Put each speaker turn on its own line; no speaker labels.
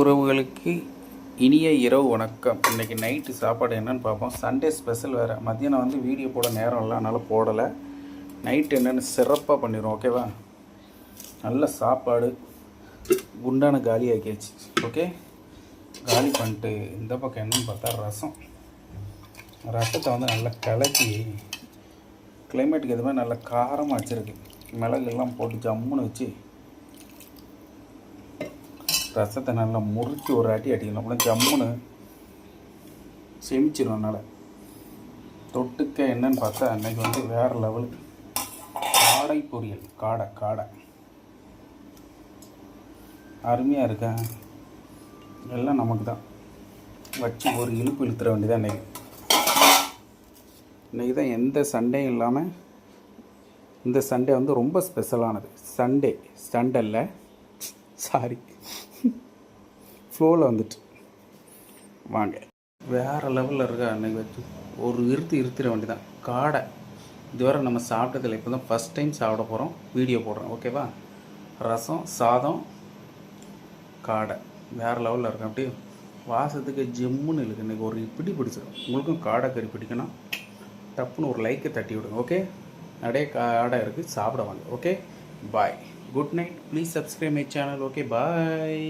உறவுகளுக்கு இனிய இரவு வணக்கம். இன்றைக்கி நைட்டு சாப்பாடு என்னென்னு பார்ப்போம். சண்டே ஸ்பெஷல் வேறு. மத்தியானம் வந்து வீடியோ போட நேரம் இல்லை அதனால் போடலை. நைட்டு என்னென்னு சிறப்பாக பண்ணிடுவோம் ஓகேவா நல்ல சாப்பாடு. குண்டான காலி ஆக்கியாச்சு ஓகே காலி பண்ணிட்டு இந்த பக்கம் என்னன்னு பார்த்தா ரசம். ரசத்தை வந்து நல்லா கலக்கி கிளைமேட்டுக்கு எதுவுமே நல்லா காரமாக வச்சுருக்கு. மிளகுலாம் போட்டு ஜம்முன்னு வச்சு ரசத்தை நல்லா முறுக்கி ஒரு அடி அடிக்கணும். அப்படின்னா ஜம்முன்னு செமிச்சிடும் அதனால். தொட்டுக்க என்னன்னு பார்த்தா அன்றைக்கி வந்து வேறு லெவலுக்கு காடை பொரியல். காடை காடை. அருமையாக இருக்கா? எல்லாம் நமக்கு தான். வச்சு ஒரு இழுப்பு இழுத்துற வேண்டியதான் இன்றைக்கி இன்றைக்கி தான் எந்த சண்டையும் இல்லாமல் இந்த சண்டே வந்து ரொம்ப ஸ்பெஷலானது சண்டே சண்டல்ல சாரி ஃப்ளோவில் வந்துட்டு. வாங்க. வேறு லெவலில் இருக்கா அன்னைக்கு வச்சு? ஒரு இருத்து இருத்திட வேண்டியதான் காடை. இதுவரை நம்ம சாப்பிட்டதில்ல. இப்போ தான் ஃபஸ்ட் டைம் சாப்பிட போகிறோம் வீடியோ போடுறோம் ஓகேவா ரசம் சாதம் காடை. வேறு லெவலில் இருக்கு அப்படியே? வாசத்துக்கு ஜிம்முன்னு இருக்கு. இன்றைக்கி ஒரு பிடி பிடிச்சிடும் உங்களுக்கும் காடை கறி பிடிக்கணும். டப்புன்னு ஒரு லைக்கை தட்டி விடுங்க ஓகே நிறைய காடை இருக்குது சாப்பிட வாங்க okay bye good night please subscribe my channel okay bye